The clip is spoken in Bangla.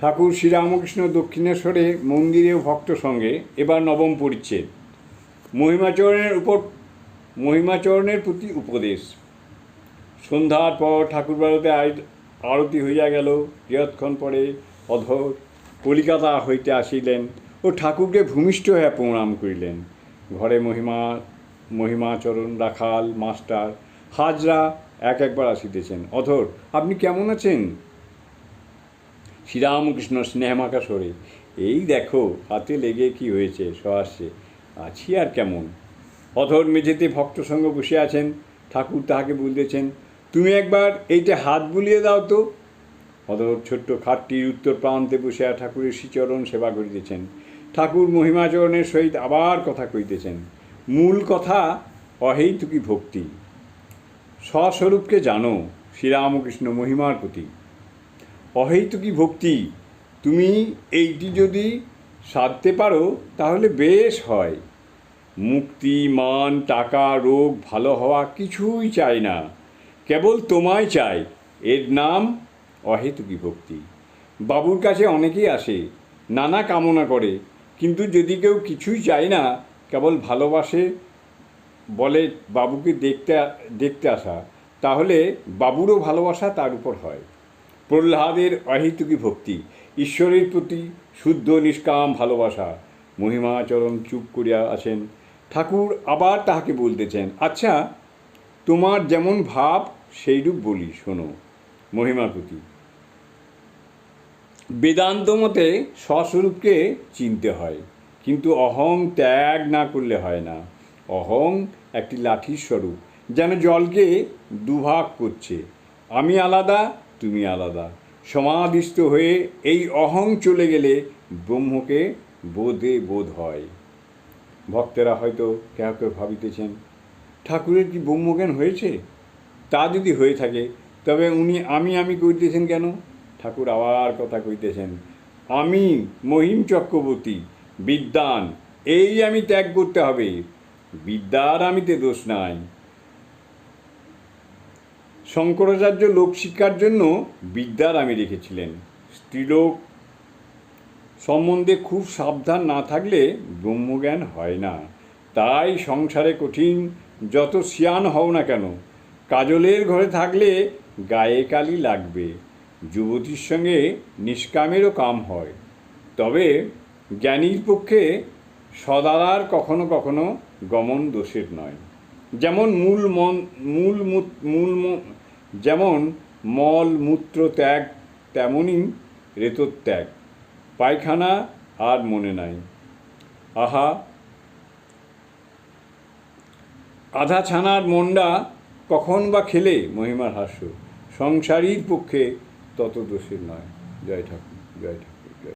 ঠাকুর শ্রীরামকৃষ্ণ দক্ষিণেশ্বরে মন্দিরে ভক্ত সঙ্গে এবার নবম পরিচ্ছেদ। মহিমাচরণের উপর মহিমাচরণের প্রতি উপদেশ। সন্ধ্যার পর ঠাকুর বাড়িতে আরতি হইয়া গেল। কিয়ৎক্ষণ পরে অধর কলিকাতা হইতে আসিলেন ও ঠাকুরকে ভূমিষ্ঠ হইয়া প্রণাম করিলেন। ঘরে মহিমা মহিমাচরণ, রাখাল, মাস্টার, হাজরা এক একবার আসিতেছেন। অধর, আপনি কেমন আছেন? শ্রীরামকৃষ্ণ স্নেহমাকা সরে এই দেখো, হাতে লেগে কি হয়েছে, সহাস্যে। আছি আর কেমন? অধর মেঝেতে ভক্ত সঙ্গে বসে আছেন, ঠাকুর তাহাকে বলতেছেন, তুমি একবার এইটা হাত বুলিয়ে দাও তো। অধর ছোট্ট খাটটির উত্তর প্রান্তে বসিয়া ঠাকুরের শ্রীচরণ সেবা করিতেছেন। ঠাকুর মহিমাচরণের সহিত আবার কথা কইতেছেন, মূল কথা অহেতুকি ভক্তি। স্বস্বরূপকে জানো, শ্রীরামকৃষ্ণ মহিমার প্রতি। অহেতুকি ভক্তি। তুমি এইটি যদি সাধতে পারো, তাহলে বেশ হয়। মুক্তি, মান, টাকা, রোগ, ভালো হওয়া কিছুই চাই না। কেবল তোমায় চাই। এর নাম অহেতুকি ভক্তি। বাবুর কাছে অনেকেই আসে, নানা কামনা করে। কিন্তু যদি কেউ কিছুই চায় না, কেবল ভালোবাসে বলে বাবুকে দেখতে দেখতে আসা, তাহলে বাবুরও ভালোবাসা তার উপর হয়। প্রহ্লাদের অহেতুকি ভক্তি, ঈশ্বরের প্রতি শুদ্ধ নিষ্কাম ভালোবাসা। মহিমাচরণ চুপ করিয়া আছেন। ঠাকুর আবার তাহাকে বলতেছেন আচ্ছা তোমার যেমন ভাব, সেইরূপ বলি, শোনো মহিমার প্রতি। বেদান্ত মতে স্বস্বরূপকে চিনতে হয়, কিন্তু অহং ত্যাগ না করলে হয় না। অহং একটি লাঠির স্বরূপ, যেন জলকে দুভাগ করছে। আমি আলাদা তুমি আলাদা। সমাধিস্থ হয়ে এই অহং চলে গেলে ব্রহ্মকে বোধে বোধ হয়। ভক্তেরা হয়তো কেউ কেউ ভাবিতেছেন, ঠাকুরের কি ব্রহ্মজ্ঞান হয়েছে? তা যদি হয়ে থাকে, তবে উনি আমি আমি কইতেছেন কেন? ঠাকুর আবার কথা কইতেছেন, আমি মহিম চক্রবর্তী বিদ্যান এই আমি ত্যাগ করতে হবে। বিদ্যার আমিতে দোষ নাই। শঙ্করাচার্য লোকশিক্ষার জন্য বিদ্যার আমি রেখেছিলেন। স্ত্রীলোক সম্বন্ধে খুব সাবধান না থাকলে ব্রহ্মজ্ঞান হয় না। তাই সংসারে কঠিন, যত সিয়ান হও না কেন, কাজলের ঘরে থাকলে গায়ে কালি লাগবে, যুবতীর সঙ্গে নিষ্কামেরও কাম হয়। তবে জ্ঞানীর পক্ষে সদালার কখনো কখনো গমন দোষের নয়। যেমন মূল মন, মূল মূল যেমন মল, মূত্র, ত্যাগ, তেমনই রেতর ত্যাগ পায়খানা আর মনে নাই। আহা! আধা ছানার মন্ডা কখন বা খেলে মহিমার হাস্য? সংসারীর পক্ষে তত দোষের নয়। জয় ঠাকুর জয় ঠাকুর।